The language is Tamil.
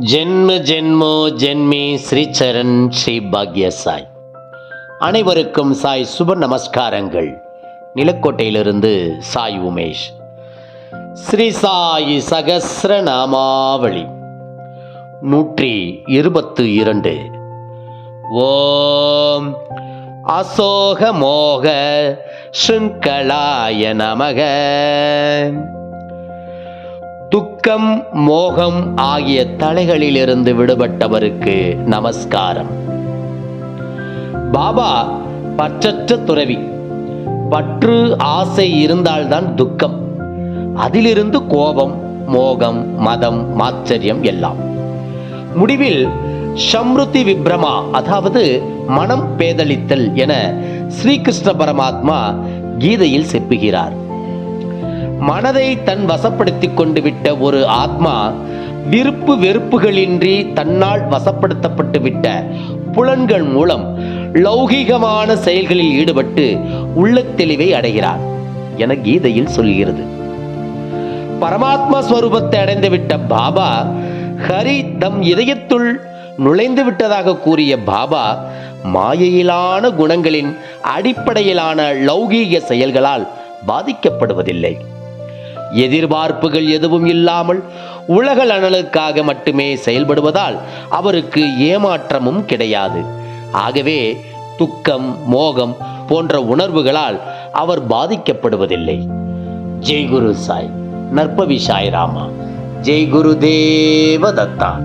ஜென்ம ஜென்மோ ஜென்மி ஸ்ரீ சரண் ஸ்ரீ பாக்ய சாய் அனைவருக்கும் சாய் சுப நமஸ்காரங்கள். நிலக்கோட்டையிலிருந்து சாய் உமேஷ். ஸ்ரீ சாய் சகஸ்ர நாமாவளி நூற்றி இருபத்து இரண்டு. ஓம் அசோக மோக ஸ்ருங்கலாய நமக. துக்கம் மோகம் ஆகிய தலைகளிலிருந்து விடுபட்டவருக்கு நமஸ்காரம். பாபா பற்றற்ற துறவி. பற்று ஆசை இருந்தால்தான் துக்கம். அதிலிருந்து கோபம் மோகம் மதம் மாச்சரியம் எல்லாம். முடிவில் சம்ருதி விப்ரமா அதாவது மனம் பேதலித்தல் என ஸ்ரீகிருஷ்ண பரமாத்மா கீதையில் செப்புகிறார். மனதை தன் வசப்படுத்திக் கொண்டு விட்ட ஒரு ஆத்மா விருப்பு வெறுப்புகளின்றி தன்னால் வசப்படுத்தப்பட்டு விட்ட புலன்கள் மூலம் லௌகிகமான செயல்களில் ஈடுபட்டு உள்ள தெளிவை அடைகிறார் என கீதையில் சொல்கிறது. பரமாத்மா ஸ்வரூபத்தை அடைந்து விட்ட பாபா ஹரி தம் இதயத்துள் நுழைந்து விட்டதாக கூறிய பாபா மாயையிலான குணங்களின் அடிப்படையிலான லௌகீக செயல்களால் பாதிக்கப்படுவதில்லை. எதிர்பார்ப்புகள் எதுவும் இல்லாமல் உலக நலனுக்காக மட்டுமே செயல்படுவதால் அவருக்கு ஏமாற்றமும் கிடையாது. ஆகவே துக்கம் மோகம் போன்ற உணர்வுகளால் அவர் பாதிக்கப்படுவதில்லை. ஜெய்குரு சாய் நற்பவி சாய் ராமா ஜெய்குரு தேவதத்தா